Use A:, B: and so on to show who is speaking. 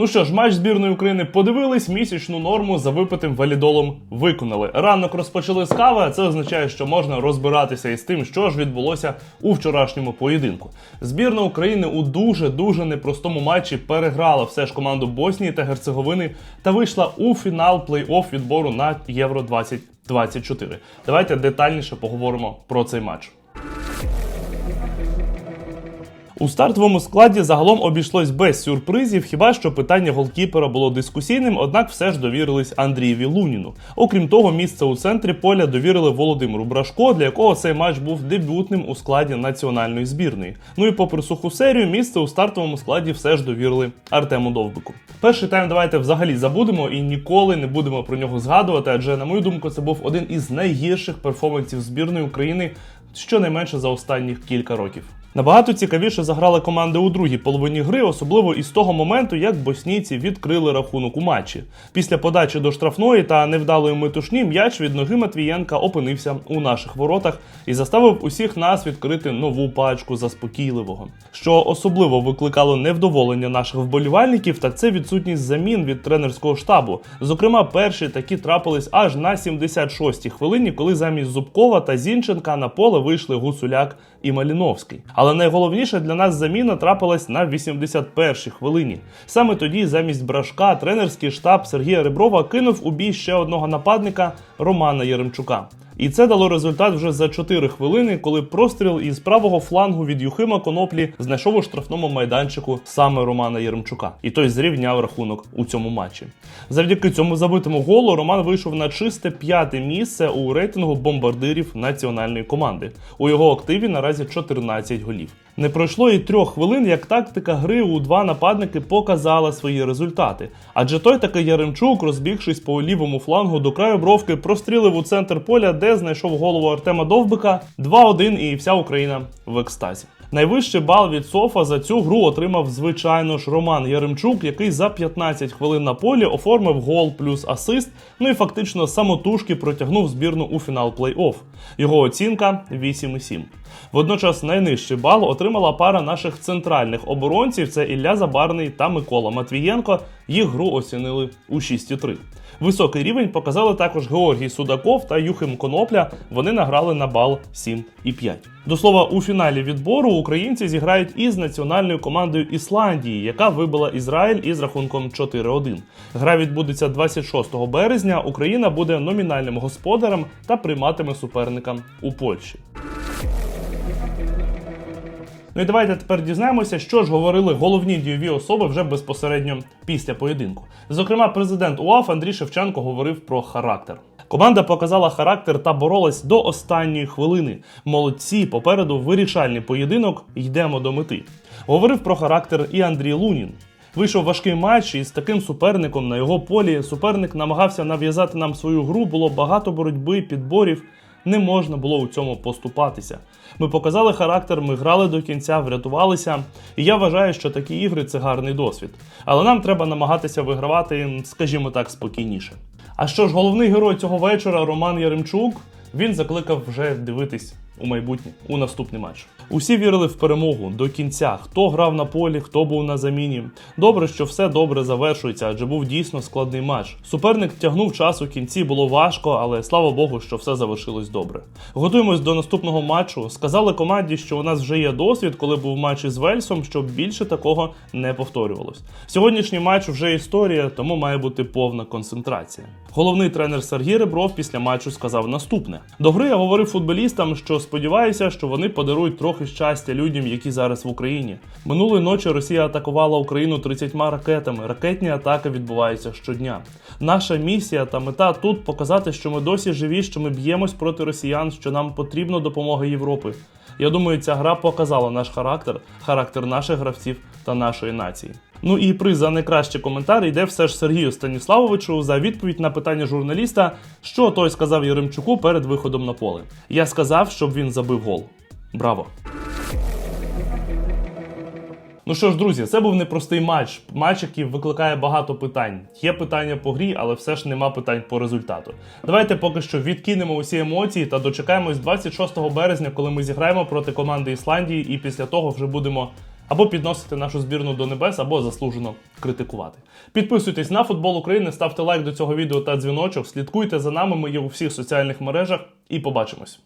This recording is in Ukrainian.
A: Ну що ж, матч збірної України подивились, місячну норму за випитим валідолом виконали. Ранок розпочали з кави, а це означає, що можна розбиратися із тим, що ж відбулося у вчорашньому поєдинку. Збірна України у дуже дуже непростому матчі переграла все ж команду Боснії та Герцеговини та вийшла у фінал плей-офф відбору на Євро 2024. Давайте детальніше поговоримо про цей матч. У стартовому складі загалом обійшлось без сюрпризів, хіба що питання голкіпера було дискусійним, однак все ж довірились Андрієві Луніну. Окрім того, місце у центрі поля довірили Володимиру Брашко, для якого цей матч був дебютним у складі національної збірної. Ну і попри суху серію, місце у стартовому складі все ж довірили Артему Довбику. Перший тайм давайте взагалі забудемо і ніколи не будемо про нього згадувати, адже, на мою думку, це був один із найгірших перформансів збірної України щонайменше за останніх кілька років. Набагато цікавіше заграли команди у другій половині гри, особливо із того моменту, як боснійці відкрили рахунок у матчі. Після подачі до штрафної та невдалої метушні м'яч від ноги Матвієнка опинився у наших воротах і заставив усіх нас відкрити нову пачку заспокійливого. Що особливо викликало невдоволення наших вболівальників, так це відсутність замін від тренерського штабу. Зокрема, перші такі трапились аж на 76-й хвилині, коли замість Зубкова та Зінченка на поле вийшли Гусуляк і Маліновський. Але найголовніше для нас заміна трапилась на 81-й хвилині. Саме тоді, замість брашка, тренерський штаб Сергія Реброва кинув у бій ще одного нападника Романа Яремчука. І це дало результат вже за 4 хвилини, коли простріл із правого флангу від Юхима Коноплі знайшов у штрафному майданчику саме Романа Єремчука. І той зрівняв рахунок у цьому матчі. Завдяки цьому забитому голу Роман вийшов на чисте п'яте місце у рейтингу бомбардирів національної команди. У його активі наразі 14 голів. Не пройшло і трьох хвилин, як тактика гри у два нападники показала свої результати. Адже той такий Яремчук, розбігшись по лівому флангу до краю бровки, прострілив у центр поля, де знайшов голову Артема Довбика 2-1 і вся Україна в екстазі. Найвищий бал від Софа за цю гру отримав звичайно ж Роман Яремчук, який за 15 хвилин на полі оформив гол плюс асист. Ну і фактично самотужки протягнув збірну у фінал плей-офф. Його оцінка 8,7. Водночас найнижчий бал отримала пара наших центральних оборонців: це Ілля Забарний та Микола Матвієнко. Їх гру оцінили у 6,3. Високий рівень показали також Георгій Судаков та Юхим Конопля. Вони награли на бал 7,5. До слова, у фіналі відбору українці зіграють із національною командою Ісландії, яка вибила Ізраїль із рахунком 4-1. Гра відбудеться 26 березня. Україна буде номінальним господарем та прийматиме суперника у Польщі. Ну і давайте тепер дізнаємося, що ж говорили головні дійові особи вже безпосередньо після поєдинку. Зокрема, президент УАФ Андрій Шевченко говорив про характер. Команда показала характер та боролась до останньої хвилини. Молодці, попереду вирішальний поєдинок. Йдемо до мети. Говорив про характер і Андрій Лунін. Вийшов важкий матч, і з таким суперником на його полі суперник намагався нав'язати нам свою гру. Було багато боротьби, підборів. Не можна було у цьому поступатися. Ми показали характер, ми грали до кінця, врятувалися. І я вважаю, що такі ігри це гарний досвід. Але нам треба намагатися вигравати, скажімо так, спокійніше. А що ж, головний герой цього вечора Роман Яремчук, він закликав вже дивитись у майбутнє, у наступний матч. Усі вірили в перемогу до кінця. Хто грав на полі, хто був на заміні. Добре, що все добре завершується, адже був дійсно складний матч. Суперник тягнув час у кінці, було важко, але слава Богу, що все завершилось добре. Готуємось до наступного матчу. Сказали команді, що у нас вже є досвід, коли був матч із Вельсом, щоб більше такого не повторювалось. Сьогоднішній матч вже історія, тому має бути повна концентрація. Головний тренер Сергій Ребров після матчу сказав наступне: до гри я говорив футболістам, що сподіваюся, що вони подарують трохи щастя людям, які зараз в Україні. Минулої ночі Росія атакувала Україну 30 ракетами. Ракетні атаки відбуваються щодня. Наша місія та мета тут показати, що ми досі живі, що ми б'ємось проти росіян, що нам потрібна допомога Європи. Я думаю, ця гра показала наш характер, характер наших гравців та нашої нації. Ну і приз за найкращий коментар йде все ж Сергію Станіславовичу за відповідь на питання журналіста, що той сказав Яремчуку перед виходом на поле. Я сказав, щоб він забив гол. Браво! Ну що ж, друзі, це був непростий матч. Матч, який викликає багато питань. Є питання по грі, але все ж нема питань по результату. Давайте поки що відкинемо усі емоції та дочекаємось 26 березня, коли ми зіграємо проти команди Ісландії, і після того вже будемо або підносити нашу збірну до небес, або заслужено критикувати. Підписуйтесь на футбол України, ставте лайк до цього відео та дзвіночок. Слідкуйте за нами. Ми є у всіх соціальних мережах і побачимось.